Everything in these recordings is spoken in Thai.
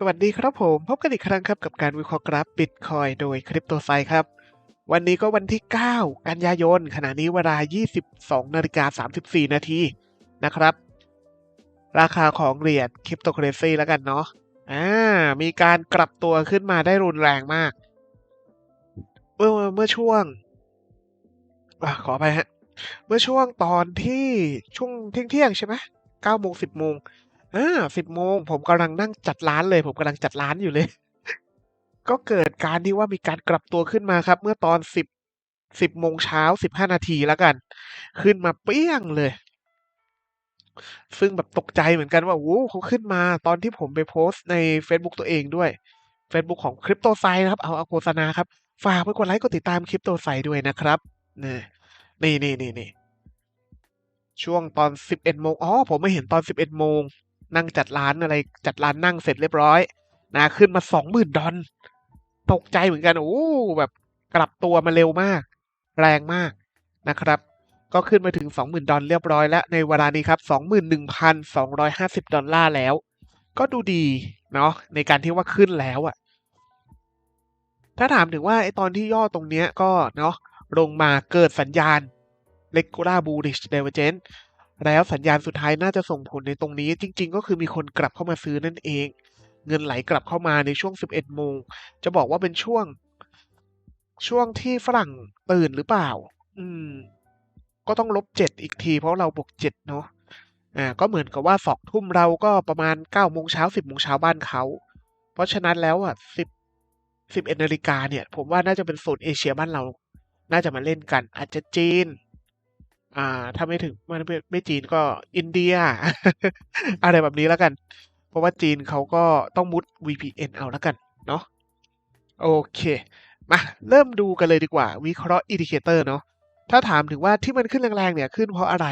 สวัสดีครับผม พบกันอีกครั้งครับกับการวิเคราะห์กราฟบิตคอยโดยคริปโตไซครับ วันนี้ก็วันที่ 9 กันยายน ขณะนี้เวลา 22นาฬิกา34 นาทีนะครับ ราคาของเหรียญคริปโตเคอเรซีแล้วกันเนาะอ่ามีการกลับตัวขึ้นมาได้รุนแรงมาก เมื่อเมื่อช่วงอขอไปฮะ เมื่อช่วงตอนที่ช่วงเที่ยงเที่ยงใช่ไหมเก้าโมงสิบโมง อ่าสิบโมงผมกำลังนั่งจัดร้านเลย ผมกำลังจัดร้านอยู่เลย ก็เกิดการที่ว่ามีการกลับตัวขึ้นมาครับ เมื่อตอนสิบสิบโมงเช้าสิบห้านาทีแล้วกัน ขึ้นมาเปี้ยงเลย ซึ่งแบบตกใจเหมือนกันว่าโอ้เขาขึ้นมาตอนที่ผมไปโพสต์ใน Facebook ตัวเองด้วย Facebook ของคริปโตไซนะครับ เอาเอาโฆษณาครับ ฝากไปกดไลค์กดติดตามคริปโตไซด้วยนะครับนี่นี่นี่นี่ช่วงตอนสิบเอ็ดโมงอ๋อผมไม่เห็นตอนสิบเอ็ดโมง นั่งจัดร้านอะไรจัดร้านนั่งเสร็จเรียบร้อยนะขึ้นมาสองหมื่นดอลตกใจเหมือนกันโอ้แบบกลับตัวมาเร็วมาก แรงมากนะครับ ก็ขึ้นมาถึงสองหมื่นดอลเรียบร้อยแล้วในเวลานี้ครับสองหมื่นหนึ่งพันสองร้อยห้าสิบดอลลาร์แล้ว ก็ดูดีเนาะในการที่ว่าขึ้นแล้วอะถ้าถามถึงว่าไอตอนที่ย่อตรงเนี้ยก็เนาะลงมาเกิดสัญญาณ regular bullish divergence แล้วสัญญาณสุดท้ายน่าจะส่งผลในตรงนี้จริง ๆ ก็คือมีคนกลับเข้ามาซื้อนั่นเอง เงินไหลกลับเข้ามาในช่วง 11 โมง จะบอกว่าเป็นช่วง ช่วงที่ฝรั่งตื่นหรือเปล่า อืม ก็ต้องลบเจ็ดอีกที เพราะเราบวกเจ็ดเนาะอ่าก็เหมือนกับว่าสองทุ่มเราก็ประมาณเก้าโมงเช้าสิบโมงเช้าบ้านเขา เพราะฉะนั้นแล้วอะสิบสิบเอ็ดนาฬิกาเนี่ย ผมว่าน่าจะเป็นโซนเอเชียบ้านเรา น่าจะมาเล่นกัน อาจจะจีน อ่า ถ้าไม่ถึงไม่ไม่ไม่จีนก็อินเดีย อะไรแบบนี้แล้วกัน เพราะว่าจีนเขาก็ต้องมุด VPN เอาแล้วกัน เนาะโอเค มาเริ่มดูกันเลยดีกว่า วิเคราะห์อินดิเคเตอร์เนาะถ้าถามถึงว่าที่มันขึ้นแรงๆเนี่ยขึ้นเพราะอะไร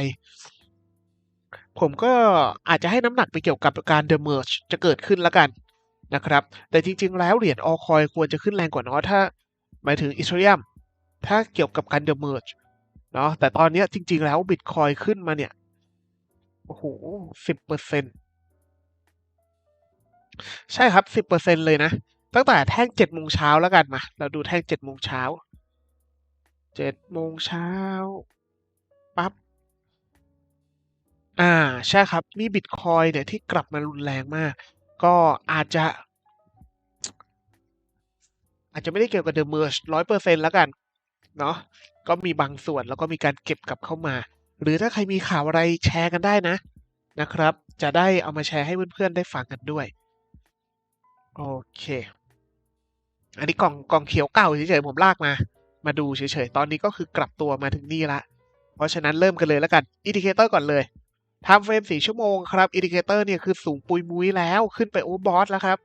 ผมก็อาจจะให้น้ำหนักไปเกี่ยวกับการ The Merge จะเกิดขึ้นแล้วกันนะครับ แต่จริงๆ แล้วเหรียญออคอยควรจะขึ้นแรงกว่านาะถ้า หมายถึงอีเทเรียม ถ้าเกี่ยวกับการ The Merge เนาะแต่ตอนนี้จริง ๆ แล้วบิตคอยขึ้นมาเนี่ย โอ้โหสิบเปอร์เซ็นใช่ครับสิบเปอร์เซ็นเลยนะ ตั้งแต่แท่งเจ็ดโมงเช้าแล้วกันมา เราดูแท่งเจ็ดโมงเช้าเจ็ดโมงเช้าปั๊บอ่า ใช่ครับมีบิตคอยเนี่ยที่กลับมารุนแรงมาก ก็อาจจะ อาจจะไม่ได้เกี่ยวกับ The Merge ร้อยเปอร์เซ็นแล้วกัน เนาะ ก็มีบางส่วนแล้วก็มีการเก็บกลับเข้ามา หรือถ้าใครมีข่าวอะไรแชร์กันได้นะนะครับ จะได้เอามาแชร์ให้เพื่อนๆได้ฟังกันด้วย โอเค อันนี้กล่องกล่องเขียวเก่าเฉยๆผมลากมา มาดูเฉยๆ ตอนนี้ก็คือกลับตัวมาถึงนี่ละ เพราะฉะนั้นเริ่มกันเลยแล้วกันอินดิเคเตอร์ก่อนเลยทำเฟรมสี่ชั่วโมงครับอินดิเคเตอร์เนี่ยคือสูงปุยมุ้ยแล้วขึ้นไปโอเวอร์บอสแล้วครับ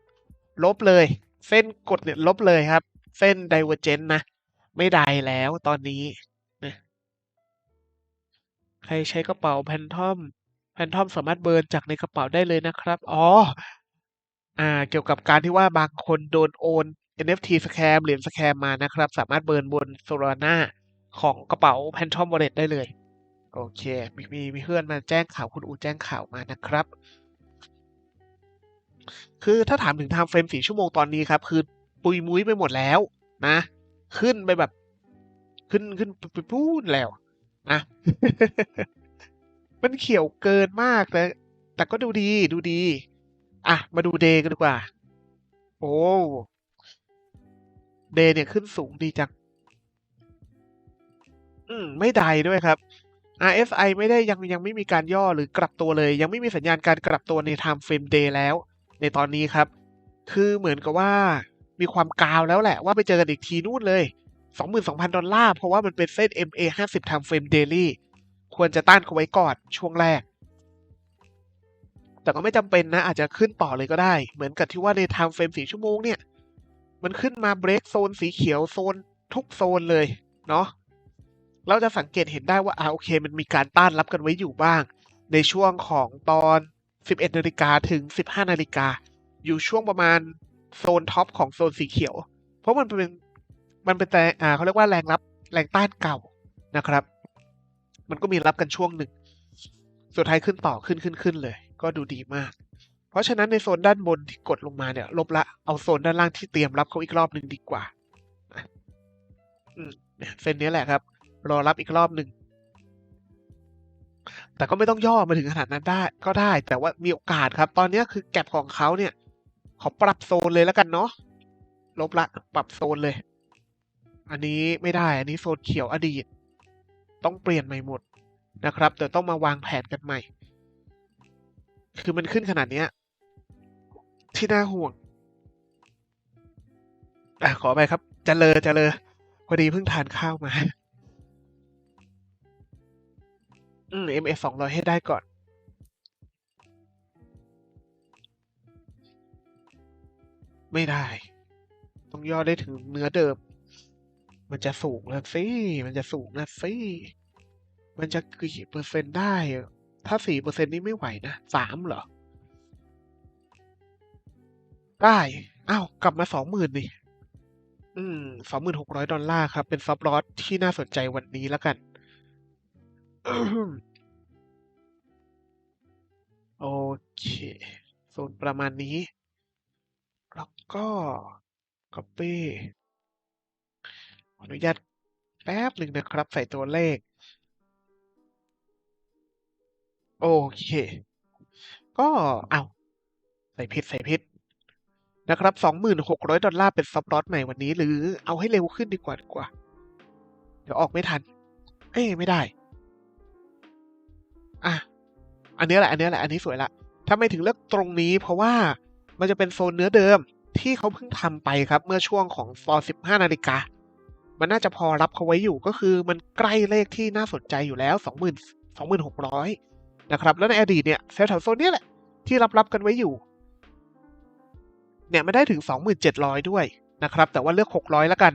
ลบเลย เส้นกดเนี่ยลบเลยครับ เส้นไดเวอร์เจนนะ ไม่ได้แล้วตอนนี้นะใครใช้กระเป๋าแพนทอมแพนทอมสามารถเบิร์นจากในกระเป๋าได้เลยนะครับ อ๋อ อ่า เกี่ยวกับการที่ว่าบางคนโดนโอน NFT สแคมเหรียญสแคมมานะครับ สามารถเบิร์นบนโซลาร่าของกระเป๋า Phantom Wallet ได้เลย โอเคมีมีมีเพื่อนมาแจ้งข่าวคุณอูแจ้งข่าวมานะครับ คือถ้าถามถึงไทม์เฟรมสี่ชั่วโมงตอนนี้ครับ คือปุยมุ้ยไปหมดแล้วนะ ขึ้นไปแบบ ขึ้นขึ้นไปพูดแล้วนะมันเขียวเกินมากแต่แต่ก็ดูดีดูดี อะ มาดูเดย์กันดีกว่า โอ้เดย์เนี่ยขึ้นสูงดีจัง อืม ไม่ได้ด้วยครับ RSI ไม่ได้ยังยังไม่มีการย่อหรือกลับตัวเลย ยังไม่มีสัญญาณการกลับตัวใน time frame day แล้ว ในตอนนี้ครับ คือเหมือนกับว่า มีความกาวแล้วแหละว่าไปเจอกันอีกทีนู่นเลย 22,000 ดอลลาร์ เพราะว่ามันเป็นเส้น MA 50 time frame daily ควรจะต้านเขาไว้ก่อนช่วงแรก แต่ก็ไม่จำเป็นนะ อาจจะขึ้นต่อเลยก็ได้ เหมือนกับที่ว่าใน time frame 4ชั่วโมงเนี่ย มันขึ้นมาเบรกโซนสีเขียวโซนทุกโซนเลย เนาะเราจะสังเกตเห็นได้ว่าอ่าโอเค มันมีการต้านรับกันไว้อยู่บ้าง ในช่วงของตอน 11นาฬิกาถึง 15นาฬิกาอยู่ช่วงประมาณ โซนท็อปของโซนสีเขียว เพราะมันเป็นมันเป็นแต่อ่าเขาเรียกว่าแรงรับแรงต้านเก่านะครับ มันก็มีรับกันช่วงหนึ่งสุดท้ายขึ้นต่อขึ้นขึ้นขึ้นเลย ก็ดูดีมาก เพราะฉะนั้นในโซนด้านบนที่กดลงมาเนี่ย ลบละเอาโซนด้านล่างที่เตรียมรับเขาอีกรอบหนึ่งดีกว่าเส้นนี้แหละครับ รอรับอีกรอบหนึ่งแต่ก็ไม่ต้องย่อมาถึงขนาดนั้นได้ ก็ได้ แต่ว่ามีโอกาสครับ ตอนนี้คือแก็บของเขาเนี่ย ขอปรับโซนเลยแล้วกันเนาะลบละปรับโซนเลย อันนี้ไม่ได้ อันนี้โซนเขียวอดีต ต้องเปลี่ยนใหม่หมดนะครับเดี๋ยวต้องมาวางแผนกันใหม่ คือมันขึ้นขนาดเนี้ย ที่น่าห่วงอะขอไปครับเจะเลอเจะเลอพอดีเพิ่งทานข้าวมา อืม MS สองร้อยให้ได้ก่อน ไม่ได้ ต้องย่อได้ถึงเนื้อเดิม มันจะสูงนะสิมันจะสูงนะสิมันจะกี่เปอร์เซ็นต์ได้ ถ้าสี่เปอร์เซ็นต์นี้ไม่ไหวนะสามเหรอ ได้อ้าวกลับมาสองหมื่นนี่อืมสองหมื่นหกร้อยดอลลาร์ครับ เป็นซับลอสที่น่าสนใจวันนี้แล้วกัน โอเค โซนประมาณนี้ แล้วก็ copy ออนุญาตแป๊บหนึ่งนะครับ ใส่ตัวเลข โอเค ก็เอาใส่ผิดใส่ผิดนะครับสองหมื่นหกร้อยดอลลาร์เป็นซับลอสใหม่วันนี้ หรือเอาให้เร็วขึ้นดีกว่าดีกว่า เดี๋ยวออกไม่ทัน เอ้ไม่ได้ อะ อันนี้แหละ อันนี้แหละ อันนี้สวยละทำไม่ถึงเลือกตรงนี้เพราะว่า มันจะเป็นโซนเนื้อเดิมที่เขาเพิ่งทำไปครับเมื่อช่วงของฟอร์สิบห้านาฬิกา มันน่าจะพอรับเขาไว้อยู่ก็คือมันใกล้เลขที่น่าสนใจอยู่แล้วสองหมื่นสองหมื่นหกร้อยนะครับ แล้วในอดีตเนี่ยแถวโซนเนี้ยแหละที่รับรับกันไว้อยู่ เนี่ยไม่ได้ถึงสองหมื่นเจ็ดร้อยด้วยนะครับ แต่ว่าเลือกหกร้อยแล้วกัน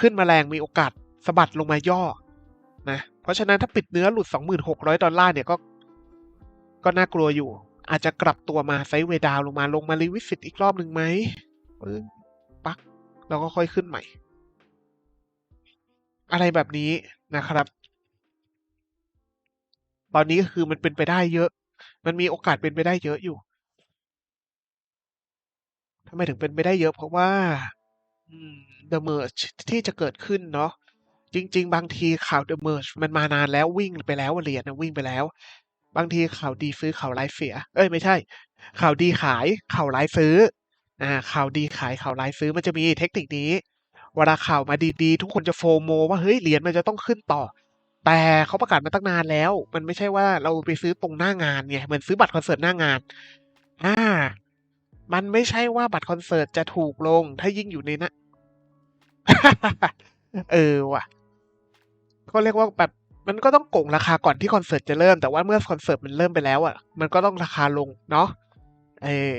ขึ้นมาแรงมีโอกาสสะบัดลงมาย่อนะเพราะฉะนั้นถ้าปิดเนื้อหลุด 2,600 ดอลลาร์เนี่ยก็ ก็น่ากลัวอยู่ อาจจะกลับตัวมาไซเวดาวลงมาลงมารีวิสิตอีกรอบหนึ่งไหมปักแล้วก็ค่อยขึ้นใหม่ อะไรแบบนี้นะครับ ตอนนี้ก็คือมันเป็นไปได้เยอะ มันมีโอกาสเป็นไปได้เยอะอยู่ทำไมถึงเป็นไปได้เยอะ เพราะว่าอืม The Merge ที่จะเกิดขึ้นเนาะจริง ๆ บางทีข่าว The Merge มันมานานแล้ววิ่งไปแล้วเหรียญนะวิ่งไปแล้ว บางทีข่าวดีซื้อข่าวร้ายเสีย เอ้ยไม่ใช่ ข่าวดีขายข่าวร้ายซื้ออ่าข่าวดีขายข่าวร้ายซื้อมันจะมีเทคนิคนี้เวลาข่าวมาดีๆ ทุกคนจะโฟโม ว่าเฮ้ยเหรียญมันจะต้องขึ้นต่อ แต่เขาประกาศมาตั้งนานแล้ว มันไม่ใช่ว่าเราไปซื้อตรงหน้างานไงเหมือนซื้อบัตรคอนเสิร์ตหน้างานอ่ามันไม่ใช่ว่าบัตรคอนเสิร์ตจะถูกลง ถ้ายิ่งอยู่ในนะเออว่ะก็เรียกว่าแบบ มันก็ต้องโก่งราคาก่อนที่คอนเสิร์ตจะเริ่ม แต่ว่าเมื่อคอนเสิร์ตมันเริ่มไปแล้วอะ มันก็ต้องราคาลงเนาะ เออ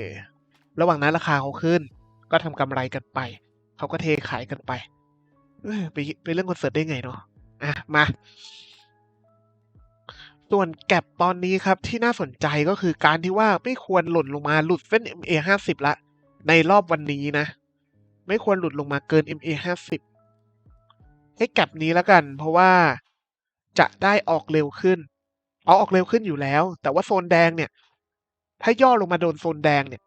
ระหว่างนั้นราคาเขาขึ้น ก็ทำกำไรกันไป เขาก็เทขายกันไปเออไปไปเรื่องคอนเสิร์ตได้ไงเนาะ อะ มา ส่วนแก็บตอนนี้ครับที่น่าสนใจก็คือการที่ว่าไม่ควรหล่นลงมาหลุดเส้น MA ห้าสิบละ ในรอบวันนี้นะ ไม่ควรหลุดลงมาเกิน MA ห้าสิบให้แก็บนี้แล้วกัน เพราะว่า จะได้ออกเร็วขึ้น เอาออกเร็วขึ้นอยู่แล้ว แต่ว่าโซนแดงเนี่ย ถ้าย่อลงมาโดนโซนแดงเนี่ย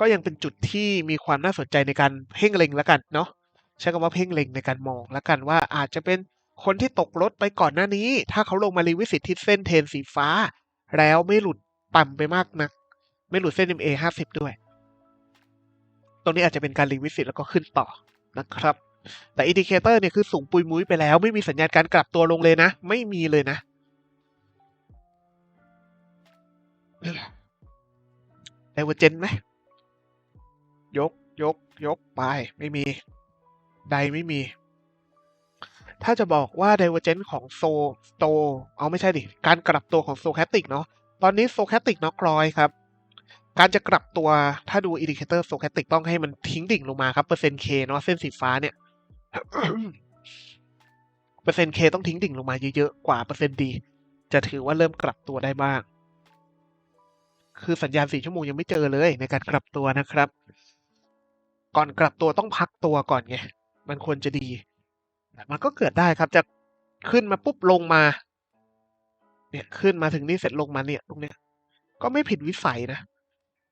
ก็ยังเป็นจุดที่มีความน่าสนใจในการเพ่งเล็งแล้วกันเนาะใช้คำว่าเพ่งเล็งในการมองแล้วกันว่าอาจจะเป็นคนที่ตกรถไปก่อนหน้านี้ ถ้าเขาลงมารีวิสิตที่เส้นเทรนสีฟ้า แล้วไม่หลุดต่ำไปมากนะัก ไม่หลุดเส้น MA ห้าสิบด้วย ตรงนี้อาจจะเป็นการรีวิสิตแล้วก็ขึ้นต่อนะครับ แต่อินดิเคเตอร์เนี่ยคือสูงปุยมุ้ยไปแล้ว ไม่มีสัญญาณการกลับตัวลงเลยนะ ไม่มีเลยนะ ไดเวอร์เจนไหมยกยกยกไปไม่มี ใดไม่มี ถ้าจะบอกว่า Divergence ของโซโต เอาไม่ใช่ดิ การกลับตัวของโซแคติกเนาะตอนนี้โซแคติกน็อกรอยครับการจะกลับตัวถ้าดูอินดิเคเตอร์โซแคติกต้องให้มันทิ้งดิ่งลงมาครับ เปอร์เซ็นต์เคเนาะเส้นสีฟ้าเนี่ย เปอร์เซ็นต์เคต้องทิ้งดิ่งลงมาเยอะๆ กว่าเปอร์เซ็นต์ดีจะถือว่าเริ่มกลับตัวได้บ้าง คือสัญญาณสี่ชั่วโมงยังไม่เจอเลยในการกลับตัวนะครับ ก่อนกลับตัวต้องพักตัวก่อนไง มันควรจะดีแต่มันก็เกิดได้ครับ จะขึ้นมาปุ๊บลงมา เนี่ยขึ้นมาถึงนี่เสร็จลงมาเนี่ยตรงเนี้ย ก็ไม่ผิดวิสัยนะ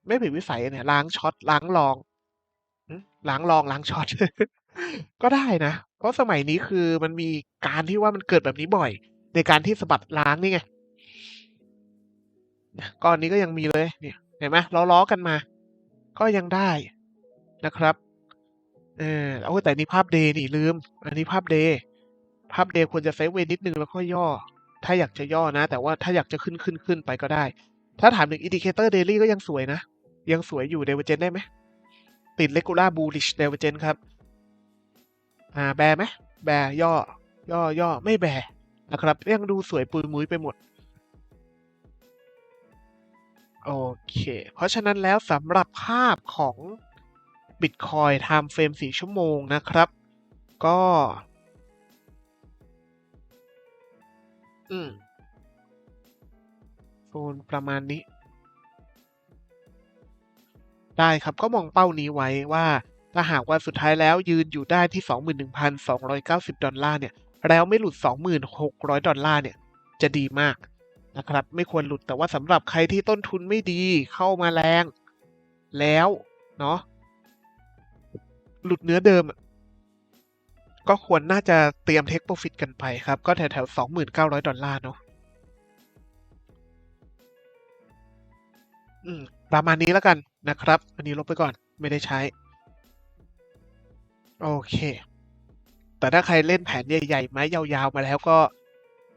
ไม่ผิดวิสัยเนี่ยล้างช็อตล้างรองล้างรองล้างช็อต ก็ได้นะ เพราะสมัยนี้คือมันมีการที่ว่ามันเกิดแบบนี้บ่อย ในการที่สะบัดล้างนี่ไงก้อนนี้ก็ยังมีเลยเนี่ยเห็นไหมล้อๆกันมา ก็ยังได้นะครับ เออเอาแต่นี่ภาพเดย์นี่ลืม อันนี้ภาพเดย์ภาพเดย์ควรจะเซฟเวนนิดนึงแล้วก็ย่อ ถ้าอยากจะย่อนะ แต่ว่าถ้าอยากจะขึ้นขึ้นขึ้นไปก็ได้ ถ้าถามถึงอินดิเคเตอร์เดลี่ก็ยังสวยนะ ยังสวยอยู่เดเวเจนได้ไหมติดเลกูล่าบูลิชเดเวเจนครับ อ่าแบไหมแบย่อ ย่อย่อไม่แบนะครับ ยังดูสวยปุยมุ้ยไปหมด โอเค เพราะฉะนั้นแล้วสำหรับภาพของ Bitcoin Time Frame 4 ชั่วโมงนะครับ ก็ อืมโซนประมาณนี้ ได้ครับก็มองเป้านี้ไว้ว่า ถ้าหากว่าสุดท้ายแล้วยืนอยู่ได้ที่ 21,290 ดอลลาร์เนี่ย แล้วไม่หลุด 2,600 ดอลลาร์เนี่ย จะดีมากนะครับ ไม่ควรหลุดแต่ว่าสำหรับใครที่ต้นทุนไม่ดีเข้ามาแรง แล้วเนาะหลุดเนื้อเดิม ก็ควรน่าจะเตรียมเทคโปรฟิตกันไปครับ ก็แถวแถว2,900 ดอลลาร์เนาะอืมประมาณนี้แล้วกันนะครับ อันนี้ลบไปก่อนไม่ได้ใช้ โอเค แต่ถ้าใครเล่นแผนใหญ่ๆไม้ยาวๆมาแล้วก็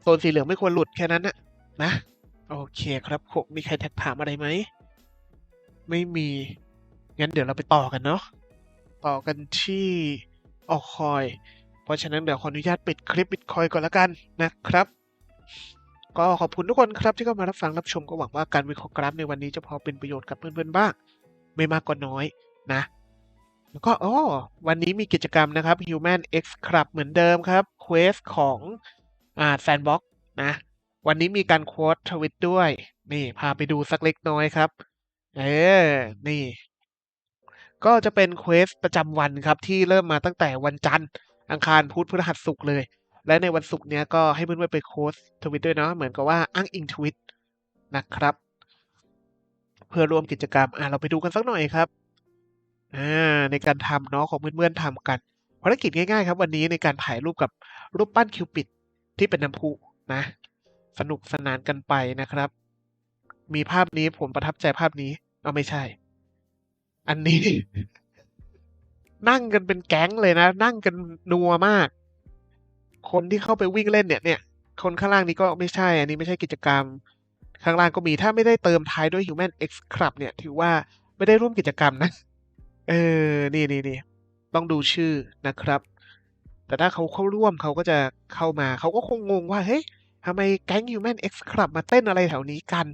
โซนสีเหลืองไม่ควรหลุดแค่นั้นนะนะโอเคครับผมมีใครแท็กถามอะไรไหม ไม่มี งั้นเดี๋ยวเราไปต่อกันเนาะต่อกันที่ออกคอย เพราะฉะนั้นเดี๋ยวขออนุญาตปิดคลิปบิตคอยก่อนละกันนะครับ ก็ขอบคุณทุกคนครับที่เข้ามารับฟังรับชมก็หวังว่าการวิเคราะห์กราฟในวันนี้จะพอเป็นประโยชน์กับเพื่อนๆบ้าง ไม่มากก็น้อยนะ แล้วก็อ๋อวันนี้มีกิจกรรมนะครับ Human X Club เหมือนเดิมครับ Quest ของอ่า Sandbox นะ วันนี้มีการโค้ดทวิตด้วย นี่ พาไปดูสักเล็กน้อยครับ เออ นี่ ก็จะเป็นเควสประจำวันครับ ที่เริ่มมาตั้งแต่วันจันทร์อังคารพุธพฤหัสศุกร์เลย และในวันศุกร์เนี้ยก็ให้เพื่อนๆไปโค้ดทวิตด้วยเนาะเหมือนกับว่าอ้างอิงทวิตนะครับ เพื่อร่วมกิจกรรมอะเราไปดูกันสักหน่อยครับ อ่าในการทำเนาะของเพื่อนๆทำกันภารกิจง่ายๆ ครับ วันนี้ในการถ่ายรูปกับรูปปั้นคิวปิดที่เป็นน้ำพุนะ สนุกสนานกันไปนะครับ มีภาพนี้ผมประทับใจภาพนี้เอาไม่ใช่ อันนี้ นั่งกันเป็นแก๊งเลยนะ นั่งกันนัวมาก คนที่เข้าไปวิ่งเล่นเนี่ยเนี่ยคนข้างล่างนี้ก็ไม่ใช่ อันนี้ไม่ใช่กิจกรรม ข้างล่างก็มีถ้าไม่ได้เติมท้ายด้วย Human X Club เนี่ย ถือว่าไม่ได้ร่วมกิจกรรมนะ เออ นี่นี่นี่ต้องดูชื่อนะครับ แต่ถ้าเขาเข้าร่วมเขาก็จะเข้ามา เขาก็คงงงว่า เฮ้ยทำไมแก๊ง Human X Club มาเต้นอะไรแถวนี้กัน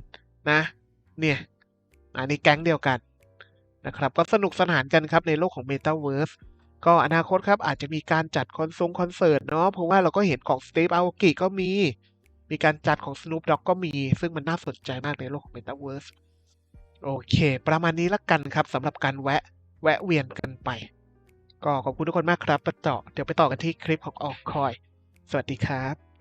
นะ เนี่ย อันนี้แก๊งเดียวกันนะครับ ก็สนุกสนานกันครับในโลกของ Metaverse ก็อนาคตครับ อาจจะมีการจัดคอนเสิร์ตคอนเสิร์ตเนาะ เพราะว่าเราก็เห็นของ Steve Aoki ก็มี มีการจัดของ Snoop Dogg ก็มี ซึ่งมันน่าสนใจมากในโลกของ Metaverse โอเค ประมาณนี้ละกันครับสำหรับการแวะ แวะเวียนกันไป ก็ขอบคุณทุกคนมากครับประเจาะเดี๋ยวไปต่อกันที่คลิปของออกคอย สวัสดีครับ